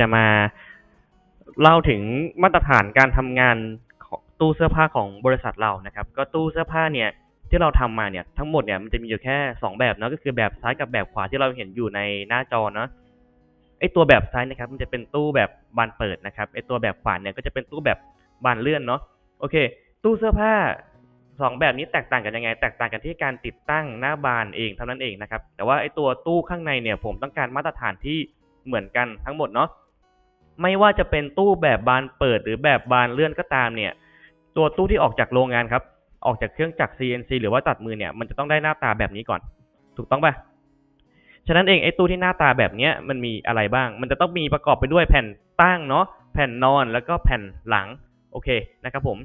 จะมาเล่าถึงมาตรฐานการทำงานของตู้เสื้อผ้าของบริษัทเรานะครับ ก็ตู้เสื้อผ้าเนี่ยที่เราทำมาเนี่ยทั้งหมดเนี่ยมันจะมีอยู่แค่สองแบบเนาะก็คือแบบซ้ายกับแบบขวาที่เราเห็นอยู่ในหน้าจอเนาะไอตัวแบบซ้ายนะครับ มันจะเป็นตู้แบบบานเปิดนะครับไอตัวแบบขวาเนี่ยก็จะเป็นตู้แบบบานเลื่อนเนาะโอเค ตู้เสื้อผ้าสองแบบนี้แตกต่างกันยังไง แตกต่างกันที่การติดตั้งหน้าบานเองเท่านั้นเองนะครับแต่ว่าไอตัวตู้ข้างในเนี่ยผมต้องการมาตรฐานที่เหมือนกันทั้งหมดเนาะ ไม่ว่าจะเป็นตู้แบบบานเปิดหรือแบบบานเลื่อนก็ตามเนี่ย ตัวตู้ที่ออกจากโรงงานครับ ออกจากเครื่องจักร CNC หรือว่าตัดมือเนี่ย มันจะต้องได้หน้าตาแบบนี้ก่อน ถูกต้องปะฉะนั้นเองไอ้ตู้ที่หน้าตาแบบเนี้ยมันมีอะไรบ้าง มันจะต้องมีประกอบไปด้วยแผ่นตั้งเนาะ แผ่นนอนแล้วก็แผ่นหลัง โอเคนะครับผม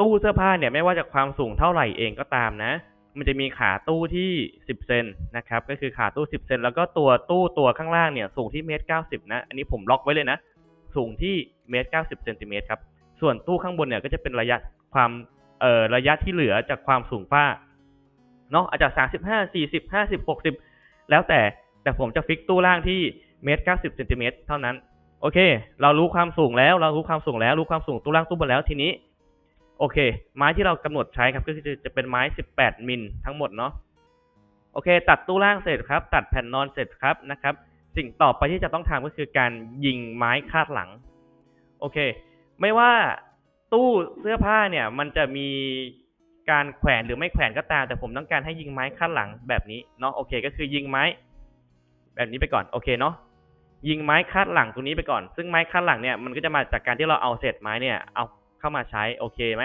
ตู้เสื้อผ้าเนี่ยไม่ว่าจะความสูงเท่าไหร่เองก็ตามนะ มันจะมีขาตู้ที่ 10 เซนนะครับ ก็คือขาตู้ 10 เซนแล้วก็ตัวตู้ตัวข้างล่างเนี่ยสูงที่เมตรเก้าสิบนะ อันนี้ผมล็อกไว้เลยนะ สูงที่เมตรเก้าสิบเซนติเมตรครับ ส่วนตู้ข้างบนเนี่ยก็จะเป็นระยะความเอ่อระยะที่เหลือจากความสูงฝ้าเนาะอาจจะสามสิบห้าสี่สิบห้าสิบหกสิบแล้วแต่แต่ผมจะฟิกตู้ล่างที่เมตรเก้าสิบเซนติเมตรเท่านั้น โอเค เรารู้ความสูงแล้วเรารู้ความสูงแล้วรู้ความสูงตู้ล่างตู้บนแล้วทีนี้ โอเค ไม้ที่เรากำหนดใช้ครับก็คือจะเป็นไม้สิบแปดมิลทั้งหมดเนาะโอเค ตัดตู้ล่างเสร็จครับ ตัดแผ่นนอนเสร็จครับนะครับ สิ่งต่อไปที่จะต้องทำก็คือการยิงไม้คาดหลัง โอเค ไม่ว่าตู้เสื้อผ้าเนี่ย มันจะมีการแขวนหรือไม่แขวนก็ตาม แต่ผมต้องการให้ยิงไม้คาดหลังแบบนี้เนาะโอเค ก็คือยิงไม้ แบบนี้ไปก่อนโอเคเนาะยิงไม้คาดหลังตรงนี้ไปก่อน ซึ่งไม้คาดหลังเนี่ยมันก็จะมาจากการที่เราเอาเศษไม้เนี่ยเอาเข้ามาใช้โอเคไหม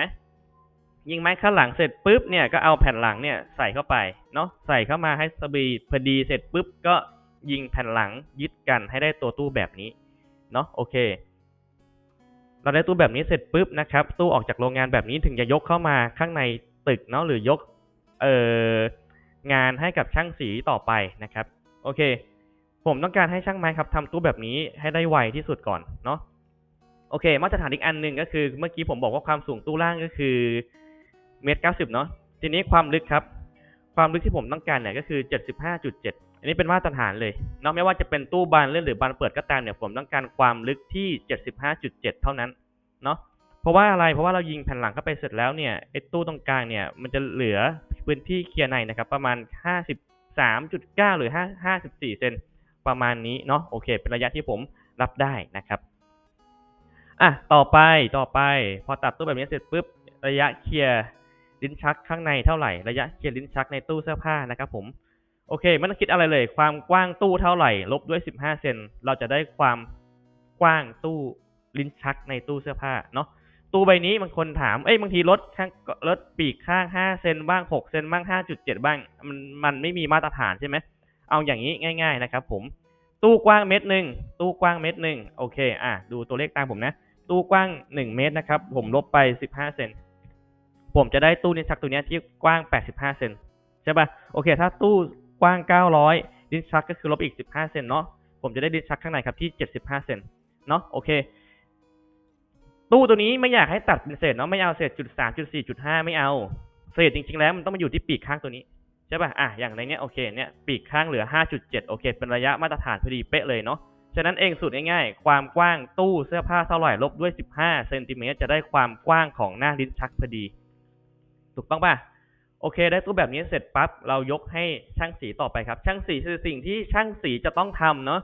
ยิงไม้คาดหลังเสร็จปุ๊บเนี่ยก็เอาแผ่นหลังเนี่ยใส่เข้าไปเนาะใส่เข้ามาให้สบีพอดีเสร็จปุ๊บก็ ยิงแผ่นหลังยึดกันให้ได้ตัวตู้แบบนี้เนาะโอเค เราได้ตู้แบบนี้เสร็จปุ๊บนะครับ ตู้ออกจากโรงงานแบบนี้ถึงจะยกเข้ามาข้างในตึกเนาะหรือยกเอ่องานให้กับช่างสีต่อไปนะครับ โอเค ผมต้องการให้ช่างไม้ครับทำตู้แบบนี้ให้ได้ไวที่สุดก่อนเนาะโอเค มาตรฐานอีกอันหนึ่งก็คือ เมื่อกี้ผมบอกว่าความสูงตู้ล่างก็คือเมตรเก้าสิบเนาะทีนี้ความลึกครับ ความลึกที่ผมต้องการเนี่ยก็คือเจ็ดสิบห้าจุดเจ็ดอันนี้เป็นมาตรฐานเลยนาะไม่ว่าจะเป็นตู้บานเลื่อนหรือบานเปิดก็ตามเนี่ยผมต้องการความลึกที่เจ็ดสิบห้าจุดเท่านั้นเนาะเพราะว่าอะไรเพราะว่าเรายิงแผ่นหลังเข้าไปเสร็จแล้วเนี่ยไอ้ตู้ตรงกลางเนี่ยมันจะเหลือพื้นที่เคลียร์ในนะครับ ประมาณห้าสิบสามจุดเก้าหรือห้าห้าสิบสี่เซนประมาณนี้เนาะโอเค เป็นระยะที่ผมรับได้นะครับอะต่อไปต่อไป พอตัดตู้แบบนี้เสร็จปุ๊บระยะเคลียร์ ลิ้นชักข้างในเท่าไหร่ระยะเคลียร์ลิ้นชักในตู้เสื้อผ้านะครับผมโอเคไม่ต้องคิดอะไรเลย ความกว้างตู้เท่าไหร่ ลบด้วย 15 เซนเราจะได้ความกว้างตู้ลิ้นชักในตู้เสื้อผ้าเนาะตู้ใบนี้บางคนถามเอ้ยบางทีลดข้างลดปีกข้าง 5 เซนบ้าง 6 เซนบ้าง 5.7 บ้าง มันมันไม่มีมาตรฐานใช่ไหมเอาอย่างนี้ง่าย ๆนะครับ ผมตู้กว้างเมตรหนึ่งตู้กว้างเมตรหนึ่งโอเค อะดูตัวเลขตามผมนะ ตู้กว้าง 1 เมตรนะครับ ผมลบไป 15 เซน ผมจะได้ตู้ลิ้นชักตัวนี้ที่กว้าง 85 เซนใช่ป่ะโอเค ถ้าตู้กว้าง 900ลิ้นชักก็คือลบอีก 15 เซนเนาะผมจะได้ลิ้นชักข้างในครับที่ 75 เซนเนาะโอเค ตู้ตัวนี้ไม่อยากให้ตัดเป็นเศษเนาะไม่เอาเศษจุดสามจุดสี่จุดห้าไม่เอาเศษจริง ๆ แล้วมันต้องมาอยู่ที่ปีกข้างตัวนี้ใช่ป่ะอะอย่างในเนี้ยโอเคเนี่ยปีกข้างเหลือ 5.7 โอเค เป็นระยะมาตรฐานพอดีเป๊ะเลยเนาะฉะนั้นเองสูตรง่ายๆ ความกว้างตู้เสื้อผ้าเท่าไหร่ลบด้วย 15 เซนติเมตรจะได้ความกว้างของหน้าลิ้นชักพอดี ถูกต้องป่ะโอเค ได้ตู้แบบนี้เสร็จปั๊บเรายกให้ช่างสีต่อไปครับ ช่างสีคือสิ่งที่ช่างสีจะต้องทำเนาะ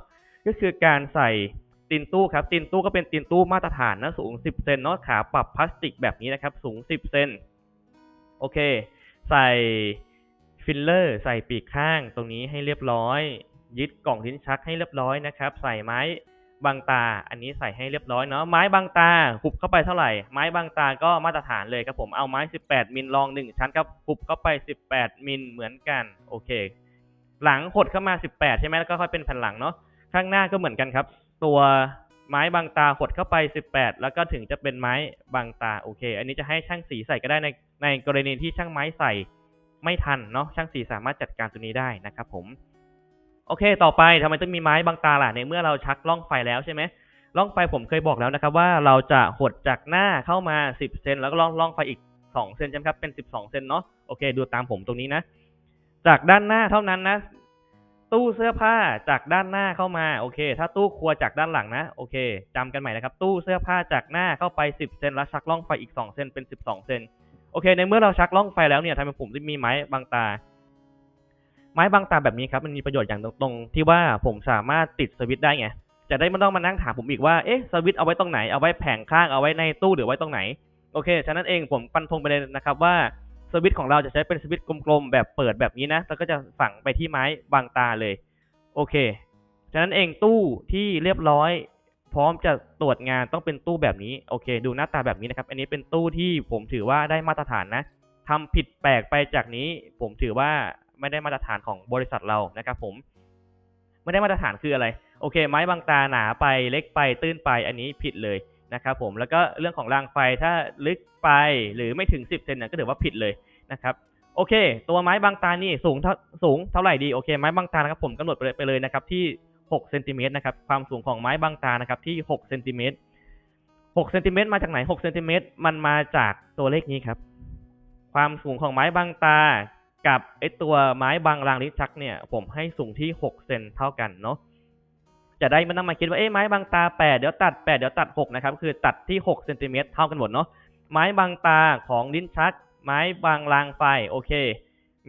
ก็คือการใส่ตีนตู้ครับตีนตู้ก็เป็นตีนตู้มาตรฐานนะสูง 10เซนเนาะขาปรับพลาสติกแบบนี้นะครับ สูง 10เซนโอเค ใส่ฟิลเลอร์ ใส่ปีกข้างตรงนี้ให้เรียบร้อย ยึดกล่องลิ้นชักให้เรียบร้อยนะครับ ใส่ไม้ บางตา อันนี้ใส่ให้เรียบร้อยเนาะ ไม้บางตาหุบเข้าไปเท่าไหร่ ไม้บางตาก็มาตรฐานเลยครับผม เอาไม้ 18 มิลรองหนึ่งชั้นครับหุบเข้าไป 18 มิลเหมือนกัน โอเค หลังหดเข้ามา 18 ใช่ไหมแล้วก็ค่อยเป็นแผ่นหลังเนาะ ข้างหน้าก็เหมือนกันครับ ตัวไม้บางตาหดเข้าไป 18 แล้วก็ถึงจะเป็นไม้บางตา โอเค อันนี้จะให้ช่างสีใส่ก็ได้ในในกรณีที่ช่างไม้ใส่ไม่ทันเนาะ ช่างสีสามารถจัดการตัวนี้ได้นะครับผม โอเค ต่อไปทำไมต้องมีไม้บางตาล่ะในเมื่อเราชักล่องไฟแล้วใช่ไหมล่องไฟผมเคยบอกแล้วนะครับ ว่าเราจะหดจากหน้าเข้ามา 10เซนแล้วก็ล่องล่องไฟอีก 2เซนใช่ไหมครับเป็น 12เซนเนาะโอเค ดูตามผมตรงนี้นะ จากด้านหน้าเท่านั้นนะ ตู้เสื้อผ้าจากด้านหน้าเข้ามาโอเค ถ้าตู้ครัวจากด้านหลังนะโอเคจำกันใหม่นะครับ ตู้เสื้อผ้าจากหน้าเข้าไป 10เซนแล้วชักล่องไฟอีก 2 เซนเป็น 12เซนโอเค ในเมื่อเราชักล่องไฟแล้วเนี่ยทำไมผมถึงมีไม้บังตา ไม้บังตาแบบนี้ครับมันมีประโยชน์อย่างตรงๆ ที่ว่าผมสามารถติดสวิตช์ได้ไง จะได้ไม่ต้องมานั่งถามผมอีกว่า เอ๊ะ สวิตช์เอาไว้ตรงไหน เอาไว้แผงข้าง เอาไว้ในตู้หรือไว้ตรงไหน โอเค ฉะนั้นเองผมปันธงไปเลยนะครับว่าสวิตช์ของเราจะใช้เป็นสวิตช์กลมๆ แบบเปิดแบบนี้นะ แล้วก็จะฝังไปที่ไม้บางตาเลย โอเค ฉะนั้นเองตู้ที่เรียบร้อย พร้อมจะตรวจงานต้องเป็นตู้แบบนี้ โอเค ดูหน้าตาแบบนี้นะครับ อันนี้เป็นตู้ที่ผมถือว่าได้มาตรฐานนะทำผิดแปลกไปจากนี้ผมถือว่า ไม่ได้มาตรฐานของบริษัทเรานะครับผม ไม่ได้มาตรฐานคืออะไร โอเค ไม้บางตาหนาไปเล็กไปตื้นไปอันนี้ผิดเลยนะครับผมแล้วก็เรื่องของรางไฟถ้าลึกไปหรือไม่ถึง 10เซนเนี่ยก็ถือว่าผิดเลยนะครับโอเค ตัวไม้บางตานี่สูงเท่าสูงเท่าไหร่ดีโอเคไม้บางตานะครับผมกำหนดไปเลยไปเลยนะครับที่6เซนติเมตรนะครับความสูงของไม้บางตานะครับที่6เซนติเมตร6เซนติเมตรมาจากไหน6เซนติเมตรมันมาจากตัวเลขนี้ครับ ความสูงของไม้บางตา กับไอตัวไม้บางรางลิ้นชักเนี่ย ผมให้สูงที่ 6 เซนเท่ากันเนาะจะได้ไม่ต้องมาคิดว่าเอ้ไม้บางตา 8 เดี๋ยวตัด 8 เดี๋ยวตัด 6 นะครับ คือตัดที่ 6 เซนติเมตรเท่ากันหมดเนาะไม้บางตาของลิ้นชัก ไม้บางรางไฟโอเค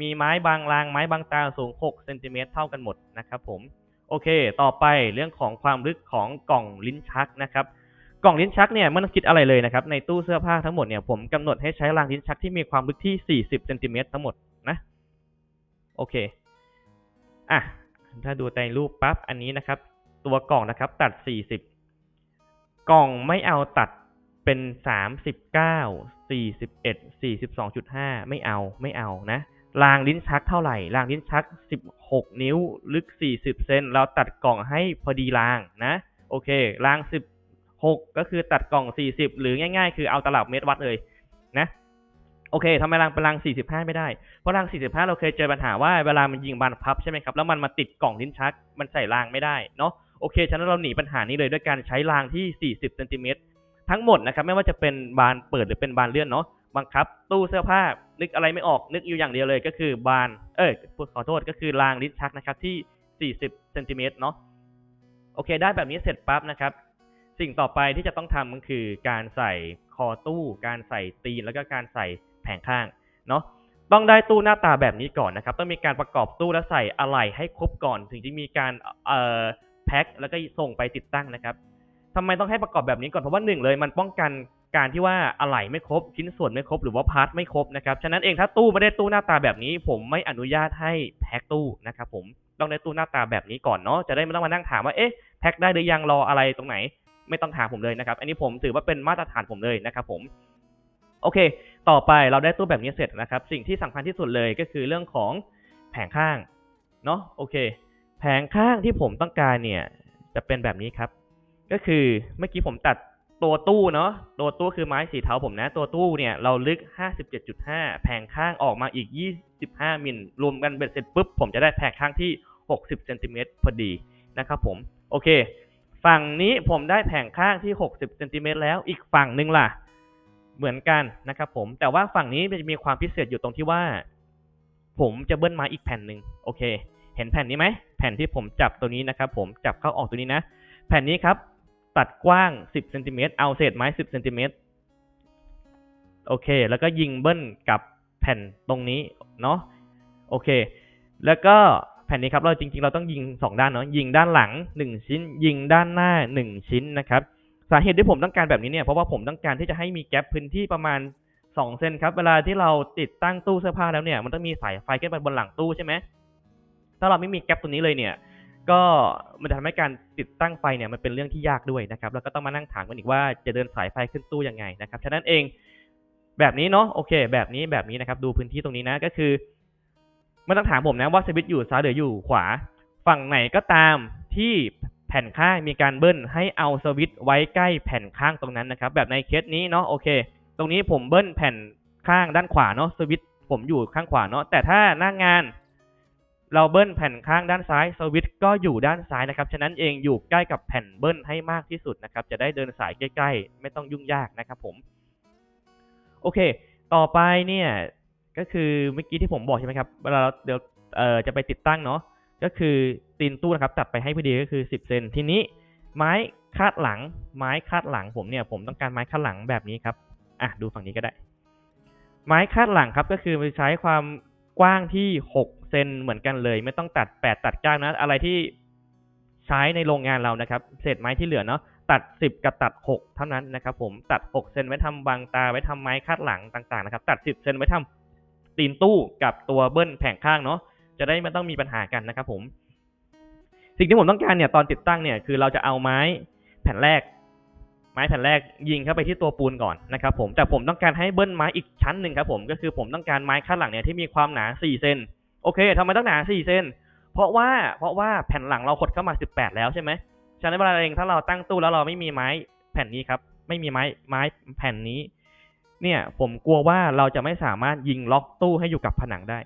มีไม้บางรางไม้บางตาสูง 6 เซนติเมตรเท่ากันหมดนะครับผมโอเค ต่อไปเรื่องของความลึกของกล่องลิ้นชักนะครับ กล่องลิ้นชักเนี่ยไม่ต้องคิดอะไรเลยนะครับ ในตู้เสื้อผ้าทั้งหมดเนี่ยผมกำหนดให้ใช้รางลิ้นชักที่มีความลึกที่ 40 เซนติเมตรทั้งหมด โอเค อะ ถ้าดูในรูปปั๊บอันนี้นะครับ ตัวกล่องนะครับ ตัด 40 กล่องไม่เอาตัดเป็น 39 41 42.5 ไม่เอาไม่เอานะรางลิ้นชักเท่าไหร่รางลิ้นชัก 16 นิ้วลึก 40 เซนเราตัดกล่องให้พอดีรางนะ โอเคราง 16 ก็คือตัดกล่อง 40 หรือง่าย ๆ คือเอาตลับเมตรวัดเลยนะ โอเคทำไมรางเป็นราง45 ไม่ได้ เพราะราง45 เราเคยเจอปัญหาว่าเวลามันยิงบานพับใช่ไหมครับ แล้วมันมาติดกล่องลิ้นชัก มันใส่รางไม่ได้เนาะ โอเค ฉะนั้นเราหนีปัญหานี้เลยด้วยการใช้รางที่ 40เซนติเมตรทั้งหมดนะครับ ไม่ว่าจะเป็นบานเปิดหรือเป็นบานเลื่อนเนาะ บังคับ ตู้เสื้อผ้า นึกอะไรไม่ออก นึกอยู่อย่างเดียวเลยก็คือบาน เอ้ย ขอโทษ ก็คือรางลิ้นชักนะครับที่ 40เซนติเมตรเนาะ โอเค ได้แบบนี้เสร็จปั๊บนะครับ สิ่งต่อไปที่จะต้องทำก็คือการใส่คอตู้ การใส่ตีน แล้วก็การใส่ แผงข้างเนาะต้องได้ตู้หน้าตาแบบนี้ก่อนนะครับ ต้องมีการประกอบตู้และใส่อะไหล่ให้ครบก่อน ถึงจะมีการเอ่อแพ็คแล้วก็ส่งไปติดตั้งนะครับทำไมต้องให้ประกอบแบบนี้ก่อนเพราะว่าหนึ่งเลย มันป้องกันการที่ว่าอะไหล่ไม่ครบชิ้นส่วนไม่ครบหรือว่าพาร์ทไม่ครบนะครับฉะนั้นเองถ้าตู้ไม่ได้ตู้หน้าตาแบบนี้ ผมไม่อนุญาตให้แพ็คตู้นะครับผมต้องได้ตู้หน้าตาแบบนี้ก่อนเนาะจะได้ไม่ต้องมานั่งถามว่าเอ๊ะแพ็คได้หรือยังรออะไรตรงไหน ไม่ต้องถามผมเลยนะครับ อันนี้ผมถือว่าเป็นมาตรฐานผมเลยนะครับผม โอเค ต่อไปเราได้ตู้แบบนี้เสร็จนะครับ สิ่งที่สำคัญที่สุดเลยก็คือเรื่องของแผงข้างเนาะโอเค แผงข้างที่ผมต้องการเนี่ยจะเป็นแบบนี้ครับ ก็คือเมื่อกี้ผมตัดตัวตู้เนาะตัวตู้คือไม้สีเทาผมนะ ตัวตู้เนี่ยเราลึก 57.5 แผงข้างออกมาอีก 25 มิลรวมกันเบ็ดเสร็จปุ๊บผมจะได้แผงข้างที่ 60เซนติเมตรพอดีนะครับผม โอเค ฝั่งนี้ผมได้แผงข้างที่ 60เซนติเมตรแล้วอีกฝั่งหนึ่งล่ะ เหมือนกันนะครับผมแต่ว่าฝั่งนี้มันจะมีความพิเศษอยู่ตรงที่ว่า ผมจะเบิ้ลม้อีกแผ่นหนึ่งโอเค เห็นแผ่นนี้ไหมแผ่นที่ผมจับตัวนี้นะครับ ผมจับเข้าออกตัวนี้นะ แผ่นนี้ครับตัดกว้าง 10เซนติเมตรเอาเศษไม้ 10เซนติเมตรโอเค แล้วก็ยิงเบิ้ลกับแผ่นตรงนี้เนาะโอเค แล้วก็แผ่นนี้ครับเราจริง ๆ เราต้องยิงสองด้านเนาะยิงด้านหลังหนึ่งชิ้น ยิงด้านหน้าหนึ่งชิ้นนะครับ สาเหตุที่ผมต้องการแบบนี้เนี่ยเพราะว่าผมต้องการที่จะให้มีแกลบพื้นที่ประมาณสองเซนครับ เวลาที่เราติดตั้งตู้เสื้อผ้าแล้วเนี่ยมันต้องมีสายไฟขึ้นไปบนหลังตู้ใช่ไหมถ้าเราไม่มีแกลบตัวนี้เลยเนี่ย ก็มันจะทำให้การติดตั้งไฟเนี่ยมันเป็นเรื่องที่ยากด้วยนะครับ แล้วก็ต้องมานั่งถามกันอีกว่าจะเดินสายไฟขึ้นตู้ยังไงนะครับฉะนั้นเองแบบนี้เนาะโอเค แบบนี้แบบนี้นะครับ ดูพื้นที่ตรงนี้นะก็คือไม่ต้องถามผมนะว่าสวิตช์อยู่ซ้ายหรืออยู่ขวา ฝั่งไหนก็ตามที่ แผ่นข้างมีการเบิ้ลให้เอาสวิตช์ไว้ใกล้แผ่นข้างตรงนั้นนะครับ แบบในเคสนี้เนาะโอเค ตรงนี้ผมเบิ้ลแผ่นข้างด้านขวาเนาะสวิตช์ผมอยู่ข้างขวาเนาะแต่ถ้าหน้างาน เราเบิ้ลแผ่นข้างด้านซ้ายสวิตช์ก็อยู่ด้านซ้ายนะครับฉะนั้นเองอยู่ใกล้กับแผ่นเบิ้ลให้มากที่สุดนะครับ จะได้เดินสายใกล้ ๆ ไม่ต้องยุ่งยากนะครับผม โอเค ต่อไปเนี่ยก็คือเมื่อกี้ที่ผมบอกใช่ไหมครับเวลาเราเดี๋ยวจะไปติดตั้งเนาะ ก็คือตีนตู้นะครับตัดไปให้พอดีก็คือสิบเซนทีนี้ไม้คาดหลัง ไม้คาดหลังผมเนี่ยผมต้องการไม้คาดหลังแบบนี้ครับอะดูฝั่งนี้ก็ได้ ไม้คาดหลังครับก็คือใช้ความกว้างที่หกเซนเหมือนกันเลย ไม่ต้องตัดแปดตัดเก้านะอะไรที่ใช้ในโรงงานเรานะครับ เศษไม้ที่เหลือเนาะตัดสิบกับตัดหกเท่านั้นนะครับ ผมตัดหกเซนไว้ทำบางตาไว้ทำไม้คาดหลังต่างๆนะครับ ตัดสิบเซนไว้ทำตีนตู้กับตัวเบิ้ลแผงข้างเนาะ จะได้ไม่ต้องมีปัญหากันนะครับผม สิ่งที่ผมต้องการเนี่ยตอนติดตั้งเนี่ยคือเราจะเอาไม้แผ่นแรก ไม้แผ่นแรกยิงเข้าไปที่ตัวปูนก่อนนะครับผมแต่ผมต้องการให้เบิ้ลไม้อีกชั้นหนึ่งครับผมก็คือผมต้องการไม้ข้างหลังเนี่ยที่มีความหนา4เซนโอเคทำไมต้องหนา4เซนเพราะว่าเพราะว่าแผ่นหลังเราขดเข้ามา 18 แล้วใช่ไหมฉะนั้นเวลาเองถ้าเราตั้งตู้แล้วเราไม่มีไม้แผ่นนี้ครับ ไม่มีไม้ไม้แผ่นนี้ เนี่ย ผมกลัวว่าเราจะไม่สามารถยิงล็อกตู้ให้อยู่กับผนังได้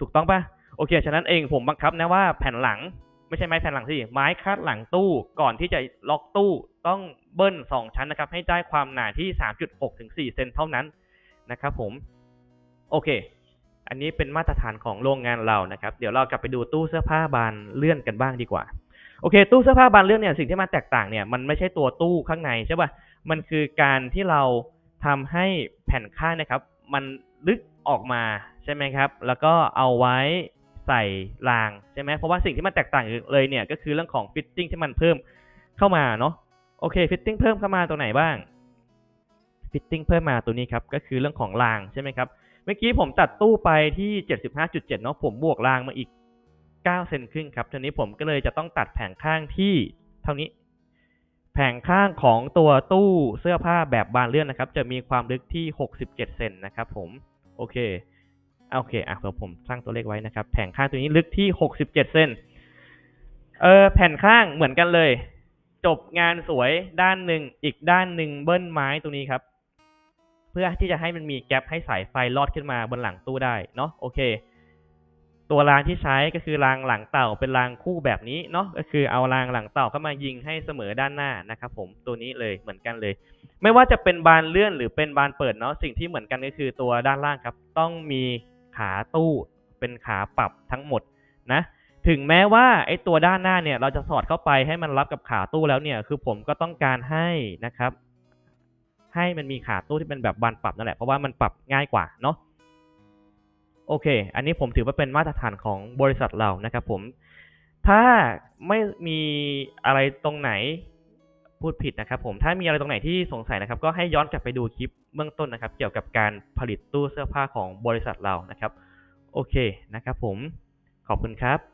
ถูกต้องปะ โอเค ฉะนั้นเองผมบังคับนะว่าแผ่นหลังไม่ใช่ไม้แผ่นหลังสิไม้คาดหลังตู้ก่อนที่จะล็อกตู้ต้องเบิ้ลสองชั้นนะครับ ให้ได้ความหนาที่ 3.6ถึง4เซนเท่านั้นนะครับผม โอเค อันนี้เป็นมาตรฐานของโรงงานเรานะครับ เดี๋ยวเรากลับไปดูตู้เสื้อผ้าบานเลื่อนกันบ้างดีกว่า โอเค ตู้เสื้อผ้าบานเลื่อนเนี่ยสิ่งที่มันแตกต่างเนี่ยมันไม่ใช่ตัวตู้ข้างในใช่ป่ะ มันคือการที่เราทำให้แผ่นข้างนะครับ มันลึกออกมาใช่ไหมครับ แล้วก็เอาไว้ ใส่รางใช่ไหมเพราะว่าสิ่งที่มันแตกต่างเลยเนี่ยก็คือเรื่องของฟิตติ้งที่มันเพิ่มเข้ามาเนาะโอเคฟิตติ้งเพิ่มเข้ามาตัวไหนบ้างฟิตติ้งเพิ่มมาตัวนี้ครับก็คือเรื่องของรางใช่ไหมครับเมื่อกี้ผมตัดตู้ไปที่ 75.7เนาะผมบวกรางมาอีก 9 เซนครึ่งครับทีนี้ผมก็เลยจะต้องตัดแผงข้างที่เท่านี้ แผงข้างของตัวตู้เสื้อผ้าแบบบานเลื่อนนะครับ จะมีความลึกที่ 67 เซนนะครับผม โอเค โอเคอะเดี๋ยวผมสร้างตัวเลขไว้นะครับ แผงข้างตัวนี้ลึกที่ 67 เซนเออแผ่นข้างเหมือนกันเลย จบงานสวยด้านหนึ่งอีกด้านหนึ่งเบิ้ลไม้ตรงนี้ครับ เพื่อที่จะให้มันมีแกลบให้สายไฟลอดขึ้นมาบนหลังตู้ได้เนาะโอเค ตัวรางที่ใช้ก็คือรางหลังเต่าเป็นรางคู่แบบนี้เนาะก็คือเอารางหลังเต่าเข้ามายิงให้เสมอด้านหน้านะครับ ผมตัวนี้เลยเหมือนกันเลย ไม่ว่าจะเป็นบานเลื่อนหรือเป็นบานเปิดเนาะสิ่งที่เหมือนกันก็คือตัวด้านล่างครับ ต้องมี ขาตู้เป็นขาปรับทั้งหมดนะ ถึงแม้ว่าไอ้ตัวด้านหน้าเนี่ย เราจะสอดเข้าไปให้มันรับกับขาตู้แล้วเนี่ย คือผมก็ต้องการให้นะครับ ให้มันมีขาตู้ที่เป็นแบบบานปรับนั่นแหละ เพราะว่ามันปรับง่ายกว่าเนาะ โอเค อันนี้ผมถือว่าเป็นมาตรฐานของบริษัทเรานะครับผม ถ้าไม่มีอะไรตรงไหนพูดผิดนะครับผม ถ้ามีอะไรตรงไหนที่สงสัยนะครับ ก็ให้ย้อนกลับไปดูคลิป เบื้องต้นนะครับ เกี่ยวกับการผลิตตู้เสื้อผ้าของบริษัทเรานะครับ โอเคนะครับผม ขอบคุณครับ